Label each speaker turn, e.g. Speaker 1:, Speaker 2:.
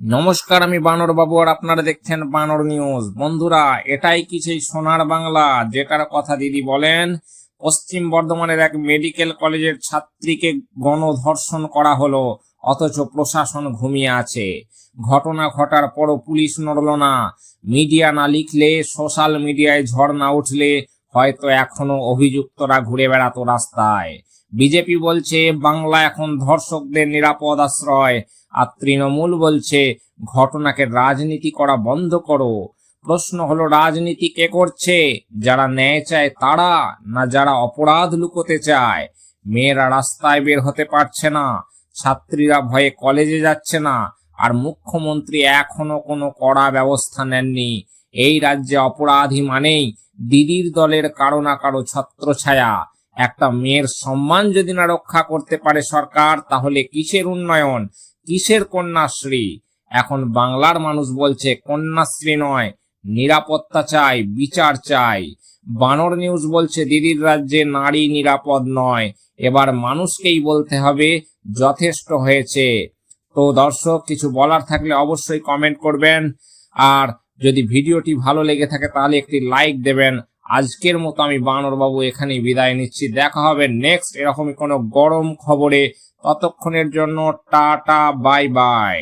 Speaker 1: নমস্কার, আমি বানর বাবু আর আপনারা দেখছেন বানর নিউজ। বন্ধুরা, এটাই কি সেই সোনার বাংলা? যেটার কথা দিদি বলেন, পশ্চিম বর্ধমানের এক মেডিকেল কলেজের ছাত্রীকে গণধর্ষণ করা হলো, অথচ প্রশাসন ঘুমিয়ে আছে। ঘটনা ঘটার পরও পুলিশ নড়ল না। মিডিয়া না লিখলে, সোশ্যাল মিডিয়ায় ঝড় না উঠলে হয়তো এখনও অভিযুক্তরা ঘুরে বেড়াতো রাস্তায়। বিজেপি বলছে, বাংলা এখন ধর্ষকদের নিরাপদ আশ্রয়। আর তৃণমূল বলছে, ঘটনাকে রাজনীতি করা বন্ধ করো। প্রশ্ন হলো, রাজনীতি কে করছে? যারা ন্যায় চায় তারা, না যারা অপরাধ লুকোতে চায়? মেয়েরা রাস্তায় বের হতে পারছে না, ছাত্রীরা ভয়ে কলেজে যাচ্ছে না, আর মুখ্যমন্ত্রী এখনও কোনো কড়া ব্যবস্থা নেননি। এই রাজ্যে অপরাধী মানেই দিদির দলের কারও না কারও ছত্রছায়া একটা মেয়ের সম্মান যদি না রক্ষা করতে পারে সরকার, তাহলে কিসের উন্নয়ন? কিসের কন্যাশ্রী? এখন বাংলার মানুষ বলছে, কন্যাশ্রী নয়, নিরাপত্তা চাই, বিচার চাই। বানর নিউজ বলছে, দিদির রাজ্যে নারী নিরাপদ নয়। এবার মানুষকেই বলতে হবে, যথেষ্ট হয়েছে। তো দর্শক, কিছু বলার থাকলে অবশ্যই কমেন্ট করবেন। আর যদি ভিডিওটি ভালো লেগে থাকে, তাহলে একটি লাইক দেবেন। আজকের মতো আমি বানরবাবু এখানেই বিদায় নিচ্ছি। দেখা হবে নেক্সট এরকমই কোনো গরম খবরে। ততক্ষণের জন্য টাটা বাই বাই